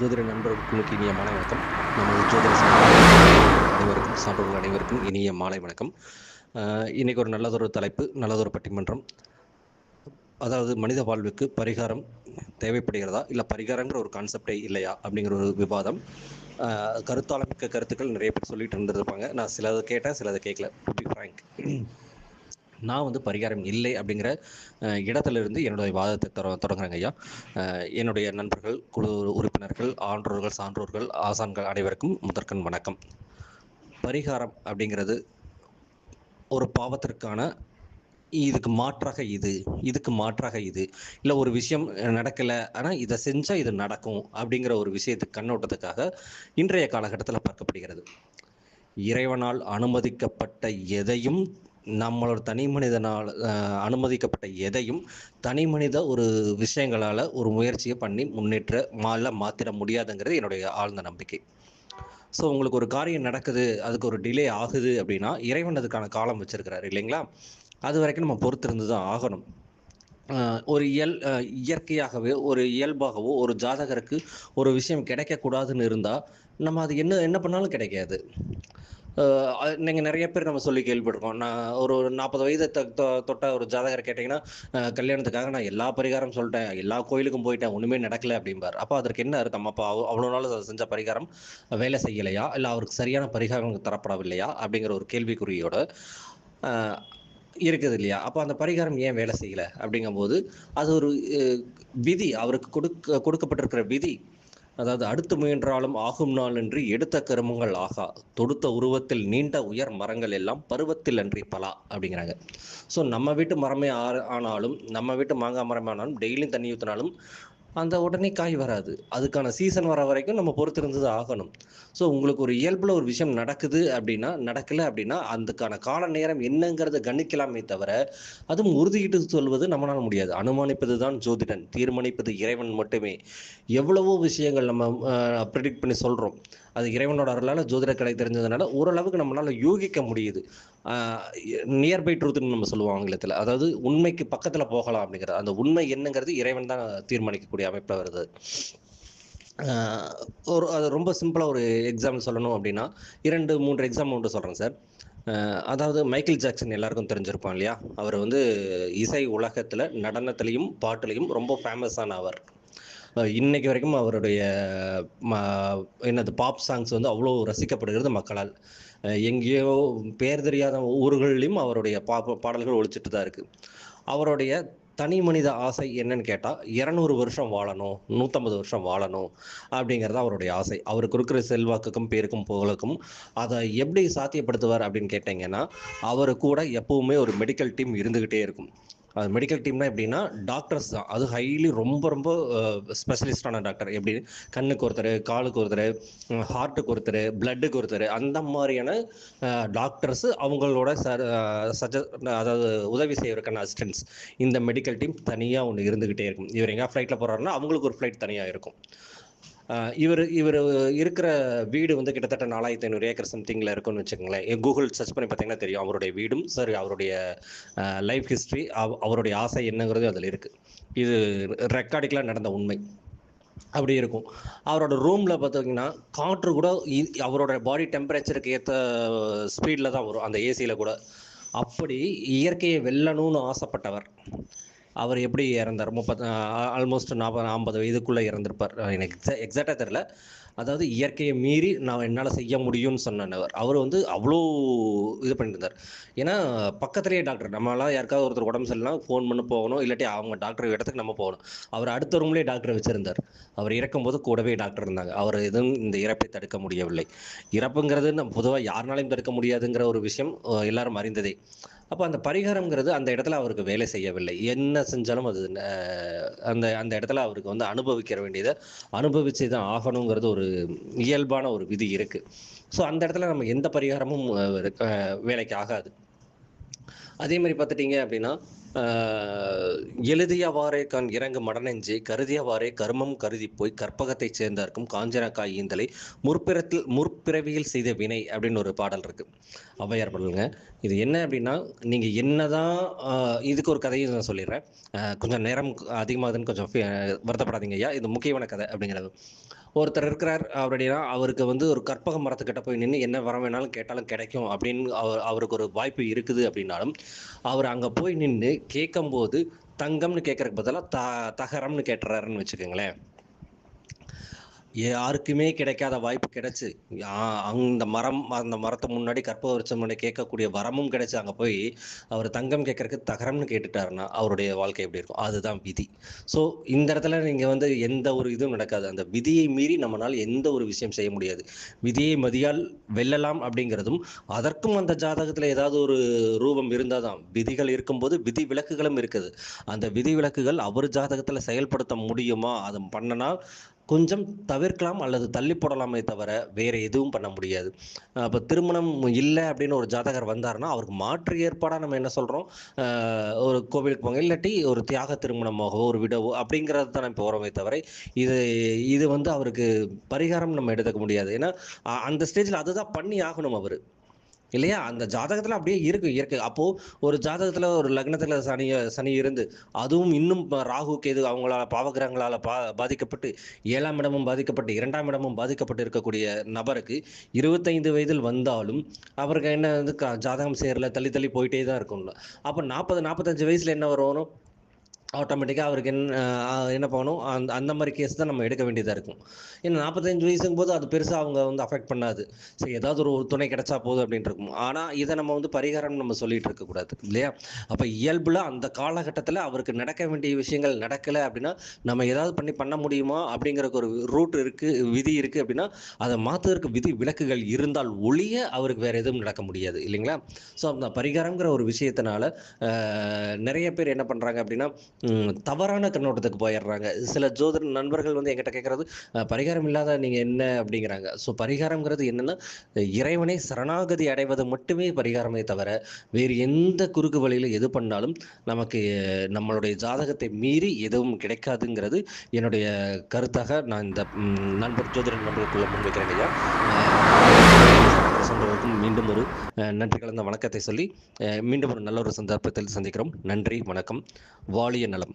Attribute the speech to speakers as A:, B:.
A: ஜோதிட நண்பர்களுக்கு இனிய மாலை வணக்கம். நமது ஜோதிட அனைவருக்கும் சான்றோர்கள் அனைவருக்கும் இனிய மாலை வணக்கம். இன்னைக்கு ஒரு நல்லதொரு தலைப்பு நல்லதொரு பட்டிமன்றம். அதாவது மனித வாழ்வுக்கு பரிகாரம் தேவைப்படுகிறதா இல்லை பரிகாரங்கிற ஒரு கான்செப்டே இல்லையா அப்படிங்கிற ஒரு விவாதம். கருத்தாளமிக்க கருத்துக்கள் நிறைய பேர் சொல்லிட்டு இருந்திருப்பாங்க. நான் சிலதை கேட்டேன் சிலதை கேட்கல டு பி ஃப்ரேங்க் நான் வந்து பரிகாரம் இல்லை அப்படிங்கிற அஹ், இடத்துல இருந்து என்னுடைய வாதத்தை தொட தொடங்குறேங்க ஐயா. என்னுடைய நண்பர்கள் குழு உறுப்பினர்கள் ஆன்றோர்கள் சான்றோர்கள் ஆசான்கள் அனைவருக்கும் முதற்கண் வணக்கம். பரிகாரம் அப்படிங்கிறது ஒரு பாவத்திற்கான இதுக்கு மாற்றாக இது இதுக்கு மாற்றாக இது. இல்லை ஒரு விஷயம் நடக்கலை ஆனால் இதை செஞ்சால் இது நடக்கும் அப்படிங்கிற ஒரு விஷயத்துக்கு கண்ணோட்டத்துக்காக இன்றைய காலகட்டத்தில் பார்க்கப்படுகிறது. இறைவனால் அனுமதிக்கப்பட்ட எதையும் நம்மளோட தனி மனிதனால் அனுமதிக்கப்பட்ட எதையும் தனி மனித ஒரு விஷயங்களால் ஒரு முயற்சியை பண்ணி முன்னேற்ற மால மாற்றிட முடியாதுங்கிறது என்னுடைய ஆழ்ந்த நம்பிக்கை. ஸோ உங்களுக்கு ஒரு காரியம் நடக்குது அதுக்கு ஒரு டிலே ஆகுது அப்படின்னா இறைவன் அதுக்கான காலம் வச்சிருக்கிறாரு இல்லைங்களா? அது வரைக்கும் நம்ம பொறுத்திருந்து தான் ஆகணும். ஒரு இயல் இயற்கையாகவே ஒரு இயல்பாகவோ ஒரு ஜாதகருக்கு ஒரு விஷயம் கிடைக்கக்கூடாதுன்னு இருந்தால் நம்ம அது என்ன என்ன பண்ணாலும் கிடைக்காது. நீங்கள் நிறைய பேர் நம்ம சொல்லி கேள்விப்பட்டிருக்கோம். நான் ஒரு நாற்பது வயது தொ- தொட்ட ஒரு ஜாதகரை கேட்டிங்கன்னா கல்யாணத்துக்காக நான் எல்லா பரிகாரம் சொல்லிட்டேன். எல்லா கோயிலுக்கும் போயிட்டேன். ஒன்றுமே நடக்கல அப்படிம்பார். அப்போ அதற்கு என்ன அர்த்தம்? அப்போ அவ- அவ்வளோ நாள் அதை செஞ்ச பரிகாரம் வேலை செய்யலையா? இல்லை அவருக்கு சரியான பரிகாரம் தரப்படவில்லையா? அப்படிங்கிற ஒரு கேள்விக்குறியோட இருக்குது இல்லையா? அப்போ அந்த பரிகாரம் ஏன் வேலை செய்யலை? அப்படிங்கும்போது அது ஒரு விதி. அவருக்கு கொடுக்க கொடுக்கப்பட்டிருக்கிற விதி அதாவது அடுத்து முயன்றாலும் ஆகும் நாள் என்று எடுத்த கருமங்கள் ஆகா. தொடுத்த உருவத்தில் நீண்ட உயர் மரங்கள் எல்லாம் பருவத்தில் அன்றி பலா அப்படிங்கிறாங்க. ஸோ நம்ம வீட்டு மரமே ஆ- ஆனாலும் நம்ம வீட்டு மாங்காய் மரமே ஆனாலும் டெய்லியும் தண்ணி ஊற்றினாலும் அந்த உடனே காய் வராது. அதுக்கான சீசன் வர வரைக்கும் நம்ம பொறுத்திருந்து ஆகணும். ஸோ உங்களுக்கு ஒரு இயல்பில் ஒரு விஷயம் நடக்குது அப்படின்னா நடக்கல அப்படின்னா அதுக்கான கால நேரம் என்னங்கிறத கணிக்கலாமே தவிர அதுவும் உறுதியிட்டு சொல்வது நம்மளால் முடியாது. அனுமானிப்பது தான் ஜோதிடன் தீர்மானிப்பது இறைவன் மட்டுமே. எவ்வளவோ விஷயங்கள் நம்ம ப்ரிடிக்ட் பண்ணி சொல்கிறோம் அது இறைவனோட அருளால் ஜோதிட கலை தெரிஞ்சதுனால ஓரளவுக்கு நம்மளால யூகிக்க முடியுது. நியர்பை ட்ரூத்னு நம்ம சொல்லுவோம் ஆங்கிலத்தில். அதாவது உண்மைக்கு பக்கத்தில் போகலாம் அப்படிங்கிறது அந்த உண்மை என்னங்கிறது இறைவன் தான் தீர்மானிக்கக்கூடிய அமைப்பில் வருது. ஒரு அது ரொம்ப சிம்பிளாக ஒரு எக்ஸாம்பிள் சொல்லணும் அப்படின்னா இரண்டு மூன்று எக்ஸாம்பிள் ஒன்று சொல்கிறேன் சார். அதாவது மைக்கேல் ஜாக்சன் எல்லாருக்கும் தெரிஞ்சிருப்பான் இல்லையா? அவர் வந்து இசை உலகத்தில் நடனத்திலையும் பாட்டுலையும் ரொம்ப ஃபேமஸான அவர். இன்னைக்கு வரைக்கும் அவருடைய ம- என்னது பாப் சாங்ஸ் வந்து அவ்வளோ ரசிக்கப்படுகிறது மக்களால். எங்கேயோ பேர் தெரியாத ஊர்கள்லையும் அவருடைய பா பாடல்கள் ஒழிச்சிட்டு தான் இருக்குது அவருடைய தனி மனித ஆசை என்னன்னு கேட்டால் இரநூறு வருஷம் வாழணும் நூற்றம்பது வருஷம் வாழணும் அப்படிங்கிறது அவருடைய ஆசை. அவருக்கு இருக்கிற செல்வாக்குக்கும் பேருக்கும் புகழுக்கும் அதை எப்படி சாத்தியப்படுத்துவார் அப்படின்னு கேட்டிங்கன்னா அவர் கூட எப்பவுமே ஒரு மெடிக்கல் டீம் இருந்துக்கிட்டே இருக்கும். அது மெடிக்கல் டீம்னா எப்படின்னா டாக்டர்ஸ் தான். அது ஹைலி ரொம்ப ரொம்ப ஸ்பெஷலிஸ்டான டாக்டர் எப்படி? கண்ணுக்கு ஒருத்தர் காலுக்கு ஒருத்தர் ஹார்ட்டுக்கு ஒருத்தர் பிளட்டுக்கு ஒருத்தர் அந்த மாதிரியான டாக்டர்ஸ் அவங்களோட ச சஜ அதாவது உதவி செய்வதற்கான அசிஸ்டன்ஸ் இந்த மெடிக்கல் டீம் தனியாக ஒன்று இருந்துக்கிட்டே இருக்கும். இவர் எங்கே ஃப்ளைட்டில் போகிறாருன்னா அவங்களுக்கு ஒரு ஃப்ளைட் தனியாக இருக்கும். இவர் இவர் இருக்கிற வீடு வந்து கிட்டத்தட்ட நாலாயிரத்தி ஐநூறு ஏக்கர் சம்திங்கில் இருக்கும்னு வச்சுக்கோங்களேன். கூகுள் சர்ச் பண்ணி பார்த்தீங்கன்னா தெரியும். அவருடைய வீடும் சரி அவருடைய லைஃப் ஹிஸ்ட்ரி அவருடைய ஆசை என்னங்கிறது அதில் இருக்குது இது ரெக்கார்டிக்கலாக நடந்த உண்மை. அப்படி இருக்கும். அவரோட ரூமில் பார்த்தீங்கன்னா காற்று கூட இ- அவரோட பாடி டெம்பரேச்சருக்கு ஏற்ற ஸ்பீடில் தான் வரும். அந்த ஏசியில் கூட. அப்படி இயற்கையை வெல்லணும்னு ஆசைப்பட்டவர். அவர் எப்படி இறந்தார்? முப்பத் ஆல்மோஸ்ட் நாற்பது ஐம்பது வயதுக்குள்ளே இறந்திருப்பார். எனக்கு எக்ஸாக்டாக தெரில அதாவது இயற்கையை மீறி நான் என்னால் செய்ய முடியும்னு சொன்னவர் அவர். வந்து அவ்வளோ இது பண்ணியிருந்தார். ஏன்னா பக்கத்துலேயே டாக்டர் நம்மளாம் யாருக்காவது ஒருத்தர் உடம்பு சரியில்லாம் ஃபோன் பண்ணி போகணும். இல்லாட்டி அவங்க டாக்டர் இடத்துக்கு நம்ம போகணும். அவர் அடுத்த ரூம்லேயே டாக்டர் வச்சுருந்தார். அவர் இறக்கும்போது கூடவே டாக்டர் இருந்தாங்க. அவர் எதுவும் இந்த இறப்பை தடுக்க முடியவில்லை. இறப்புங்கிறது நம்ம பொதுவாக யாருனாலையும் தடுக்க முடியாதுங்கிற ஒரு விஷயம் எல்லாரும் அறிந்ததே. அப்போ அந்த பரிகாரம்ங்கிறது அந்த இடத்துல அவருக்கு வேலை செய்யவில்லை. என்ன செஞ்சாலும் அது அந்த அந்த இடத்துல அவருக்கு வந்து அனுபவிக்கிற வேண்டியதை அனுபவிச்சு தான் ஆகணுங்கிறது ஒரு இயல்பான ஒரு விதி இருக்குது ஸோ அந்த இடத்துல நம்ம எந்த பரிகாரமும் வேலைக்கு ஆகாது. அதே மாதிரி பார்த்துட்டீங்க அப்படின்னா எழுதியவாறே கண் இறங்கு மடனெஞ்சே கருதியவாறே கர்மம் கருதி போய் கற்பகத்தைச் சேர்ந்தார்க்கும் காஞ்சனக்காய் ஈந்தலை முற்பிறத்தில் முற்பிறவியில் செய்த வினை அப்படின்னு ஒரு பாடல் இருக்கு. ஔவையார் பாடலுங்க. இது என்ன அப்படின்னா நீங்க என்னதான் இதுக்கு ஒரு கதையை நான் சொல்லிடுறேன். கொஞ்சம் நேரம் அதிகமாகுதுன்னு கொஞ்சம் வருத்தப்படாதீங்க ஐயா. இது முக்கியமான கதை அப்படிங்கிறது. ஒருத்தர் இருக்கிறார் அப்படின்னா அவருக்கு வந்து ஒரு கற்பக மரத்துக்கிட்ட போய் நின்று என்ன வர வேணாலும் கேட்டாலும் கிடைக்கும் அப்படின்னு அவர் அவருக்கு ஒரு வாய்ப்பு இருக்குது அப்படின்னாலும் அவர் அங்கே போய் நின்று கேட்கும்போது தங்கம்னு கேட்கறதுக்கு பதிலாக த தகரம்னு கேட்டுறாருன்னு வச்சுக்கோங்களேன். யாருக்குமே கிடைக்காத வாய்ப்பு கிடைச்சு. அந்த மரம் அந்த மரத்தை முன்னாடி கற்பக விருட்சம் முன்னாடி கேட்கக்கூடிய வரமும் கிடைச்சு. அங்கே போய் அவர் தங்கம் கேட்கறதுக்கு தகரம்னு கேட்டுட்டாருன்னா அவருடைய வாழ்க்கை எப்படி இருக்கும்? அதுதான் விதி. ஸோ இந்த இடத்துல நீங்கள் வந்து எந்த ஒரு இதுவும் நடக்காது. அந்த விதியை மீறி நம்மளால் எந்த ஒரு விஷயம் செய்ய முடியாது. விதியை மதியால் வெல்லலாம் அப்படிங்கிறதும் அதற்கும் அந்த ஜாதகத்தில் ஏதாவது ஒரு ரூபம் இருந்தால் தான். விதிகள் இருக்கும்போது விதி விலக்குகளும் இருக்குது. அந்த விதி விலக்குகள் அவர் ஜாதகத்தில் செயல்படுத்த முடியுமா? அதை பண்ணனா கொஞ்சம் தவிர்க்கலாம் அல்லது தள்ளி போடலாமே தவிர வேற எதுவும் பண்ண முடியாது. அப்போ திருமணம் இல்லை அப்படின்னு ஒரு ஜாதகர் வந்தாருன்னா அவருக்கு மாற்று ஏற்பாடாக நம்ம என்ன சொல்கிறோம் ஒரு கோவிலுக்கு போங்க இல்லாட்டி ஒரு தியாக திருமணமாகவோ ஒரு விடவோ அப்படிங்கிறது தான் இப்போ போகிறோமே தவிர இது இது வந்து அவருக்கு பரிகாரம் நம்ம எடுத்துக்க முடியாது. ஏன்னா அந்த ஸ்டேஜில் அதுதான் பண்ணி ஆகணும் அவர். இல்லையா? அந்த ஜாதகத்தில் அப்படியே இருக்கு இயற்கை. அப்போ ஒரு ஜாதகத்தில் ஒரு லக்னத்தில் சனி சனி இருந்து அதுவும் இன்னும் ப- ராகு கேது அவங்களால பாவகிரகங்களால் பா பாதிக்கப்பட்டு ஏழாம் இடமும் பாதிக்கப்பட்டு இரண்டாம் இடமும் பாதிக்கப்பட்டு இருக்கக்கூடிய நபருக்கு இருபத்தைந்து வயதில் வந்தாலும் அவருக்கு என்ன வந்து ஜாதகம் சேரல தள்ளி தள்ளி போயிட்டே தான் இருக்கும்ல. அப்போ நாற்பது நாற்பத்தஞ்சு வயசுல என்ன வரும்? ஆட்டோமேட்டிக்காக அவருக்கு என்ன என்ன பண்ணணும்? அந்த அந்த மாதிரி கேஸ் தான் நம்ம எடுக்க வேண்டியதாக இருக்கும். ஏன்னா நாற்பத்தஞ்சு வயசுங்கும் போது அது பெருசாக அவங்க வந்து அஃபெக்ட் பண்ணாது. சரி ஏதாவது ஒரு துணை கிடைச்சா போதும் அப்படின்ட்டு இருக்கும். ஆனால் இதை நம்ம வந்து பரிகாரம் நம்ம சொல்லிட்டு இருக்கக்கூடாது இல்லையா? அப்போ இயல்புல அந்த காலகட்டத்தில் அவருக்கு நடக்க வேண்டிய விஷயங்கள் நடக்கலை அப்படின்னா நம்ம ஏதாவது பண்ணி பண்ண முடியுமா? அப்படிங்கிறக்கு ஒரு ரூட் இருக்குது விதி இருக்குது அப்படின்னா அதை மாற்றுவதற்கு விதி விலக்குகள் இருந்தால் ஒழிய அவருக்கு வேறு எதுவும் நடக்க முடியாது இல்லைங்களா? ஸோ அந்த பரிகாரங்கிற ஒரு விஷயத்தினால நிறைய பேர் என்ன பண்ணுறாங்க அப்படின்னா தவறான கண்ணோட்டத்துக்கு போயிடுறாங்க. சில ஜோதிட நண்பர்கள் வந்து எங்கிட்ட கேட்குறது பரிகாரம் இல்லாத நீங்கள் என்ன? அப்படிங்கிறாங்க. ஸோ பரிகாரம்ங்கிறது என்னென்னா இறைவனை சரணாகதி அடைவது மட்டுமே பரிகாரமே தவிர வேறு எந்த குறுக்கு வழியில் எது பண்ணாலும் நமக்கு நம்மளுடைய ஜாதகத்தை மீறி எதுவும் கிடைக்காதுங்கிறது என்னுடைய கருத்தாக நான் இந்த நண்பர் ஜோதிட நண்பர்களுக்குள்ள முன்வைக்கிறேன் ஐயா. அஹ், மீண்டும் ஒரு நன்றி கலந்த வணக்கத்தை சொல்லி மீண்டும் ஒரு நல்ல ஒரு சந்தர்ப்பத்தில் சந்திக்கிறோம். நன்றி வணக்கம். வாழிய நலம்.